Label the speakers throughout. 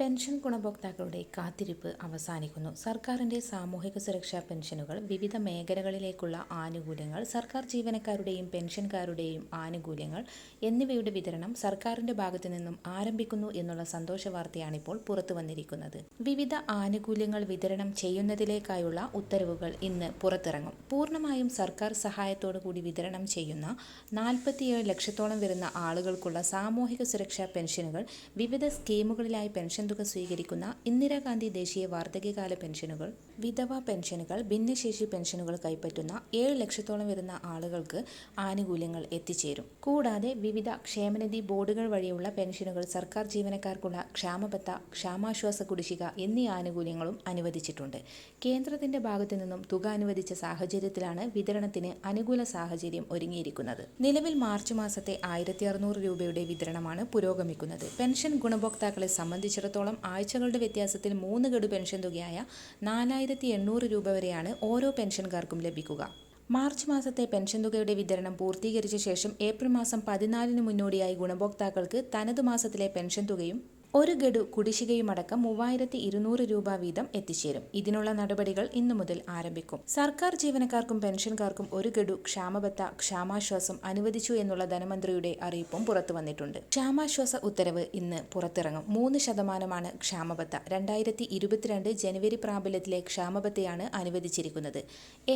Speaker 1: Pension ഗുണഭോക്താക്കളുടെ കാത്തിരിപ്പ് അവസാനിക്കുന്നു. സർക്കാരിന്റെ സാമൂഹിക സുരക്ഷാ പെൻഷനുകൾ വിവിധ മേഖലകളിലേക്കുള്ള ആനുകൂല്യങ്ങൾ സർക്കാർ ജീവനക്കാരുടെയും പെൻഷൻകാരുടെയും ആനുകൂല്യങ്ങൾ എന്നിവയുടെ വിതരണം സർക്കാരിന്റെ ഭാഗത്തു നിന്നും ആരംഭിക്കുന്നു എന്നുള്ള സന്തോഷ വാർത്തയാണിപ്പോൾ പുറത്തു വന്നിരിക്കുന്നത് വിവിധ ആനുകൂല്യങ്ങൾ വിതരണം ചെയ്യുന്നതിലേക്കായുള്ള ഉത്തരവുകൾ ഇന്ന് പുറത്തിറങ്ങും. പൂർണമായും സർക്കാർ സഹായത്തോടു കൂടി വിതരണം ചെയ്യുന്ന നാൽപ്പത്തിയേഴ് ലക്ഷത്തോളം വരുന്ന ആളുകൾക്കുള്ള സാമൂഹിക സുരക്ഷാ പെൻഷനുകൾ വിവിധ സ്കീമുകളിലായി പെൻഷൻ തുക സ്വീകരിക്കുന്ന ഇന്ദിരാഗാന്ധി ദേശീയ വാർദ്ധക്യകാല പെൻഷനുകൾ വിധവ പെൻഷനുകൾ ഭിന്നശേഷി പെൻഷനുകൾ കൈപ്പറ്റുന്ന ഏഴ് ലക്ഷത്തോളം വരുന്ന ആളുകൾക്ക് ആനുകൂല്യങ്ങൾ എത്തിച്ചേരും. കൂടാതെ വിവിധ ക്ഷേമനിധി ബോർഡുകൾ വഴിയുള്ള പെൻഷനുകൾ സർക്കാർ ജീവനക്കാർക്കുള്ള ക്ഷാമബത്ത ക്ഷാമാശ്വാസ കുടിശ്ശിക എന്നീ ആനുകൂല്യങ്ങളും അനുവദിച്ചിട്ടുണ്ട്. കേന്ദ്രത്തിന്റെ ഭാഗത്തു നിന്നും തുക അനുവദിച്ച സാഹചര്യത്തിലാണ് വിതരണത്തിന് അനുകൂല സാഹചര്യം ഒരുങ്ങിയിരിക്കുന്നത്. നിലവിൽ മാർച്ച് മാസത്തെ ആയിരത്തി രൂപയുടെ വിതരണമാണ് പുരോഗമിക്കുന്നത്. പെൻഷൻ ഗുണഭോക്താക്കളെ സംബന്ധിച്ചിടത്തോളം ആഴ്ചകളുടെ വ്യത്യാസത്തിൽ മൂന്ന് ഗഡു പെൻഷൻ തുകയായ നാലായിരത്തി എണ്ണൂറ് രൂപ വരെയാണ് ഓരോ പെൻഷൻകാർക്കും ലഭിക്കുക. മാർച്ച് മാസത്തെ പെൻഷൻ തുകയുടെ വിതരണം പൂർത്തീകരിച്ച ശേഷം ഏപ്രിൽ മാസം പതിനാലിന് മുന്നോടിയായി ഗുണഭോക്താക്കൾക്ക് തനതു മാസത്തിലെ പെൻഷൻ തുകയും ഒരു ഗഡു കുടിശ്ശികയുമടക്കം മൂവായിരത്തി ഇരുന്നൂറ് രൂപ വീതം എത്തിച്ചേരും. ഇതിനുള്ള നടപടികൾ ഇന്നു മുതൽ ആരംഭിക്കും. സർക്കാർ ജീവനക്കാർക്കും പെൻഷൻകാർക്കും ഒരു ഗഡു ക്ഷാമബത്ത ക്ഷാമാശ്വാസം അനുവദിച്ചു എന്നുള്ള ധനമന്ത്രിയുടെ അറിയിപ്പും പുറത്തു വന്നിട്ടുണ്ട്. ക്ഷാമാശ്വാസ ഉത്തരവ് ഇന്ന് പുറത്തിറങ്ങും. മൂന്ന് ശതമാനമാണ് ക്ഷാമബത്ത. രണ്ടായിരത്തി ഇരുപത്തിരണ്ട് ജനുവരി പ്രാബല്യത്തിലെ ക്ഷാമബത്തയാണ് അനുവദിച്ചിരിക്കുന്നത്.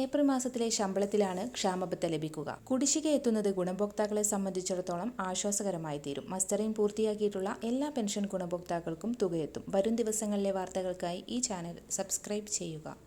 Speaker 1: ഏപ്രിൽ മാസത്തിലെ ശമ്പളത്തിലാണ് ക്ഷാമബത്ത ലഭിക്കുക. കുടിശ്ശിക എത്തുന്നത് ഗുണഭോക്താക്കളെ സംബന്ധിച്ചിടത്തോളം ആശ്വാസകരമായി തീരും മസ്റ്ററിംഗ് പൂർത്തിയാക്കിയിട്ടുള്ള എല്ലാ പെൻഷൻ ഗുണഭോക്താക്കൾക്കും തുകയെത്തും. വരും ദിവസങ്ങളിലെ വാർത്തകൾക്കായി ഈ ചാനൽ സബ്സ്ക്രൈബ് ചെയ്യുക.